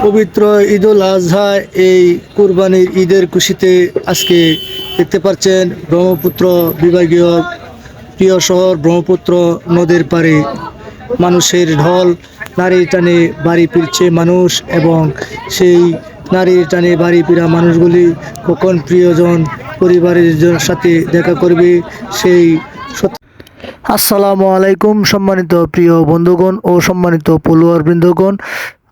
পবিত্র ঈদুল আজহা এই কুরবানির ঈদের খুশিতে আজকে দেখতে পাচ্ছেন ব্রহ্মপুত্র বিভাগীয় প্রিয় শহর ব্রহ্মপুত্র নদীর পাড়ে মানুষের ঢল, নারী টানে বাড়ি ফিরছে মানুষ এবং সেই নারী টানে বাড়ি ফিরা মানুষগুলি কখন প্রিয়জন পরিবারের সাথে দেখা করবে সেই আসসালামু আলাইকুম সম্মানিত প্রিয় বন্ধুগণ ও সম্মানিত পলুয়ার বৃন্দগণ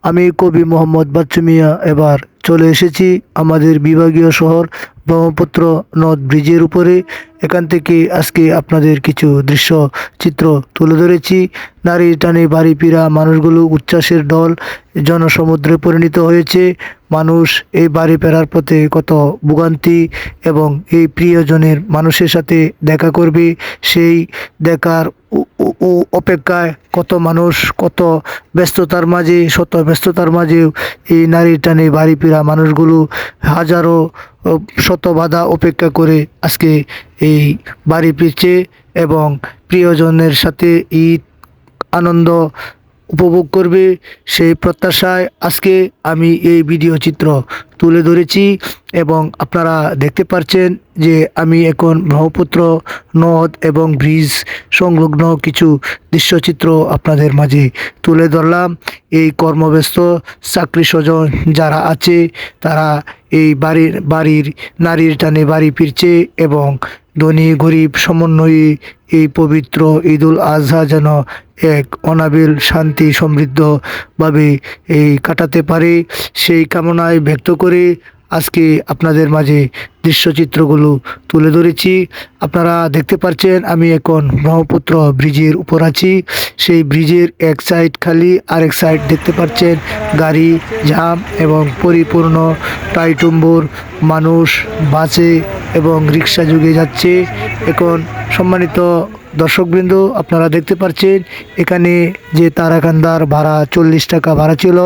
আমি কবি মোহাম্মদ বাচ্চু মিয়া এবার চলে এসেছি আমাদের বিভাগীয় শহর ব্রহ্মপুত্র নদ ব্রিজের উপরে। এখান থেকে আজকে আপনাদের কিছু দৃশ্য চিত্র তুলে ধরেছি। নারী টানে বাড়ি ফিরা মানুষগুলো উচ্ছ্বাসের দল জনসমুদ্রে পরিণত হয়েছে। মানুষ এই বাড়ি ফেরার পথে কত ভোগান্তি এবং এই প্রিয়জনের মানুষের সাথে দেখা করবে। সেই দেখার অপেক্ষায় কত মানুষ, কত ব্যস্ততার মাঝে, শত ব্যস্ততার মাঝেও এই নারী টানে বাড়ি ফেরা মানুষগুলো হাজারো শত বাধা অপেক্ষা করে আজকে এই বাড়ি ফিরছে এবং প্রিয়জনের সাথে ঈদ, আনন্দ উপভোগ করবে সেই প্রত্যাশায় আজকে আমি এই ভিডিও চিত্র তুলে ধরেছি এবং আপনারা দেখতে পাচ্ছেন যে আমি এখন ব্রহ্মপুত্র নদ এবং ব্রিজ সংলগ্ন কিছু দৃশ্যচিত্র আপনাদের মাঝে তুলে ধরলাম। এই কর্মব্যস্ত চাকরি স্বজন যারা আছে, তারা এই বাড়ির বাড়ির নারীর টানে বাড়ি ফিরছে এবং ধনী, গরিব, সমন্বয়ে এই পবিত্র ঈদুল আজহা যেন এক অনাবিল, শান্তি, সমৃদ্ধভাবে এই কাটাতে পারে। সেই কামনায় ব্যক্ত করে। আজকে আপনাদের মাঝে দৃশ্যচিত্রগুলো তুলে ধরেছি। আপনারা দেখতে পাচ্ছেন আমি এখন ব্রহ্মপুত্র ব্রিজের উপর আছি। সেই ব্রিজের এক সাইড খালি, আরেক সাইড দেখতে পাচ্ছেন গাড়ি জাম এবং পরিপূর্ণ টাইটুম্বুর মানুষ বাসে এবং রিক্সা যুগে যাচ্ছে। এখন সম্মানিত দর্শকবৃন্দ, আপনারা দেখতে পাচ্ছেন, এখানে যে তারাকান্দার ভাড়া চল্লিশ টাকা ভাড়া ছিল,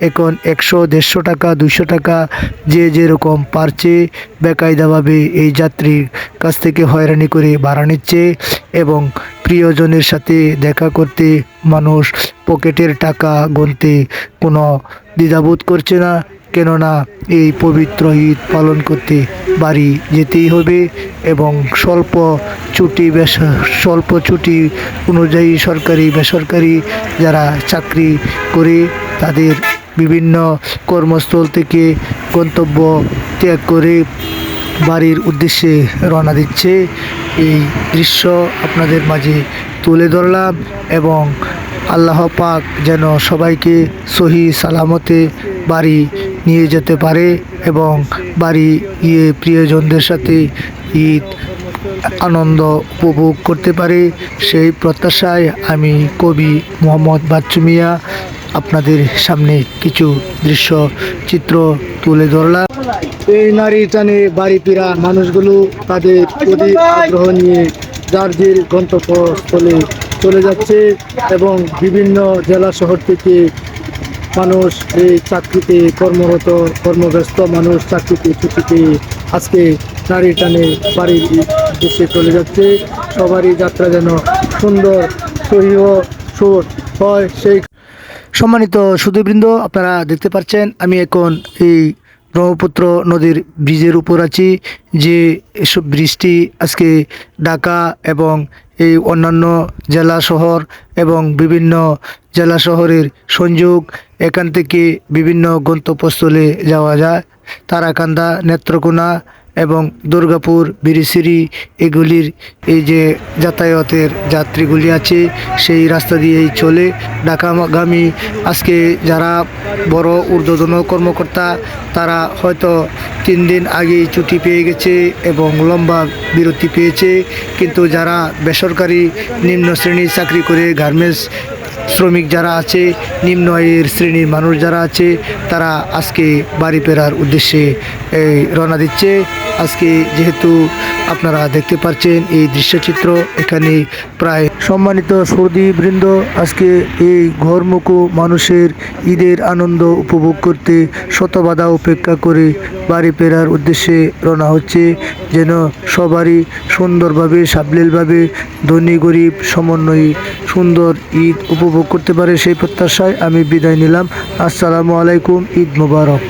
এখন একশো, দেড়শো টাকা, দুইশো টাকা, যে যেরকম পারছে, বেকায়দাভাবে এই যাত্রীর কাছ থেকে হয়রানি করে ভাড়া নিচ্ছে এবং প্রিয়জনের সাথে দেখা করতে মানুষ পকেটের টাকা গুনতে কোনো দ্বিধাবোধ করছে না। কেননা এই পবিত্র ঈদ পালন করতে বাড়ি যেতেই হবে এবং স্বল্প ছুটি স্বল্প ছুটি অনুযায়ী সরকারি, বেসরকারি যারা চাকরি করে তাদের বিভিন্ন কর্মস্থল থেকে গন্তব্য ত্যাগ করে বাড়ির উদ্দেশ্যে রওনা দিচ্ছে। এই দৃশ্য আপনাদের মাঝে তুলে ধরলাম এবং আল্লাহ পাক যেন সবাইকে সহি সালামতে বাড়ি নিয়ে যেতে পারে এবং বাড়ি গিয়ে প্রিয়জনদের সাথে ঈদ, আনন্দ উপভোগ করতে পারে। সেই প্রত্যাশায় আমি কবি মোহাম্মদ বাচ্চু মিয়া আপনাদের সামনে কিছু দৃশ্য, চিত্র তুলে ধরলাম। এই নারী টানে বাড়ি ফেরা মানুষগুলো তাদের অধিক আগ্রহ নিয়ে যে গন্তব্যস্থলে চলে যাচ্ছে এবং বিভিন্ন জেলা শহর থেকে মানুষ এই চাকরিতে কর্মরত, কর্মব্যস্ত মানুষ চাকরিতে ছুটিতে আজকে নারী টানে বাড়ির দেশে চলে যাচ্ছে। সবারই যাত্রা যেন সুন্দর সুর হয় সেই সম্মানিত সুদীবৃন্দ আপনারা দেখতে পাচ্ছেন, আমি এখন এই ব্রহ্মপুত্র নদীর ব্রিজের উপর আছি, যে এসব বৃষ্টি আজকে ঢাকা এবং এই অন্যান্য জেলা শহর এবং বিভিন্ন জেলা শহরের সংযোগ, এখান থেকে বিভিন্ন গন্তব্যস্থলে যাওয়া যায়। তারাকান্দা, নেত্রকোনা এবং দুর্গাপুর বিরিশিরি এগুলির এই যে যাতায়াতের যাত্রীগুলি আছে, সেই রাস্তা দিয়েই চলে। ঢাকাগামী আজকে যারা বড় ঊর্ধ্বতন কর্মকর্তা, তারা হয়তো তিন দিন আগেই ছুটি পেয়ে গেছে এবং লম্বা বিরতি পেয়েছে। কিন্তু যারা বেসরকারি নিম্ন শ্রেণির চাকরি করে গার্মেন্টস শ্রমিক যারা আছে নিম্ন আয়ের শ্রেণির মানুষ যারা আছে, তারা আজকে বাড়ি ফেরার উদ্দেশ্যে রওনা দিচ্ছে। আজকে যেহেতু আপনারা দেখতে পাচ্ছেন এই দৃশ্যচিত্র এখানে প্রায় সম্মানিত বৃন্দ আজকে এই ঘরমুখো মানুষের ঈদের আনন্দ উপভোগ করতে শত বাধা উপেক্ষা করে বাড়ি ফেরার উদ্দেশ্যে রওনা হচ্ছে। যেন সবারই সুন্দরভাবে, সাবলীলভাবে ধনী, গরিব, সমন্বয়ে, সুন্দর ঈদ উপভোগ করতে পারে সেই প্রত্যাশায় আমি বিদায় নিলাম। আসসালামু আলাইকুম, ঈদ মোবারক।